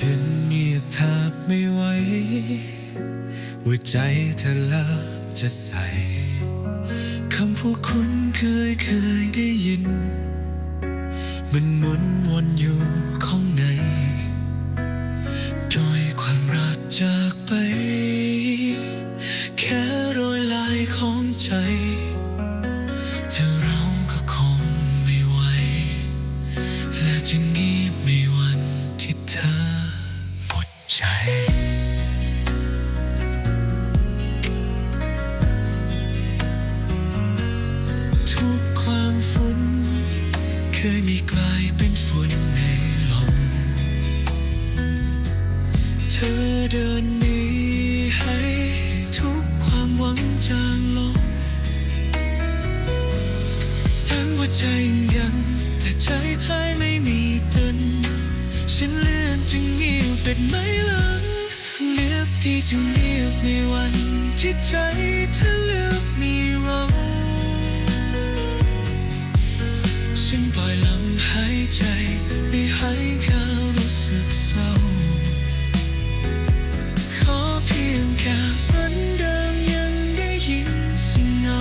ฉันเงียบแทบไม่ไหวหัวใจเธอเลิกจะใส่คำพูดคุณเคยเคยได้ยิน มันหมุนวนอยู่ข้างในโดยความรักจากไป แค่รอยลายของใจเธอเราก็คงไม่ไหวและจะเงี ทุกความฝุ่นเคยมีกลายเป็นฝุ่นในลมเธอเดินหนีให้ทุกความหวังจางลงแสงหัวใจยังแต่ใจไทยไม่มีเต้นฉันเลื่อกจะเงี ป็นไม่ลังเลือกที่จะเงียบในวันที่ใจเธอเลือกมีเราฉันปล่อยลมหายใจไม่ให้เขารู้สึกเศร้าขอเพียงแค่ฝันเดิมยังได้ยินเสิ่งเงา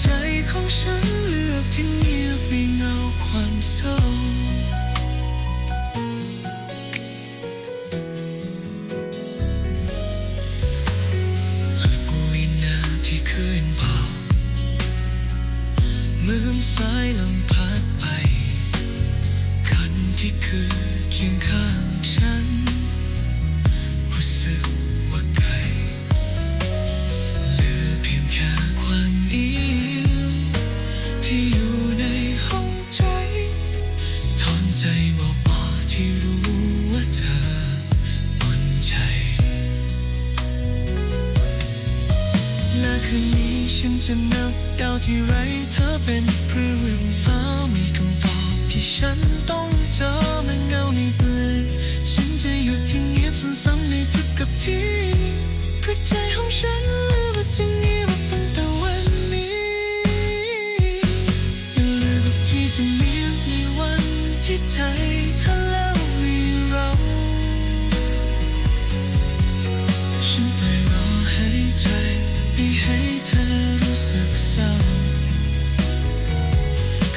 ใจของฉันเลือกที่เงียบไม่เงาความเศร้า มือสายลมพัดไป คันที่คือเคียงข้างฉัน และคืนนี้ฉันจะนับดาวที่ไรเธอเป็นเพื่องฟ้ามีคำตอบที่ฉันต้องเจอมันเงาในเปลือยฉันจะหยุดที่เงียบซ้ำๆในทุกกับที่เพราะใจของฉันลืมว่าจะเงียบตั้งแต่วันนี้อย่าลืมที่จะเงียบในวันที่ใจเธอแล้วมีเราฉัน ไม่ให้เธอรู้สึกเศร้า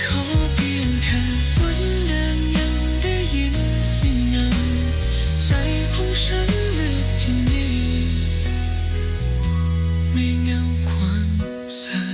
ขอเพียงแค่ฝันดิมยังได้ยินเสียงเงาใจของฉันลืกที่นี่ ไม่เงาความเศร้า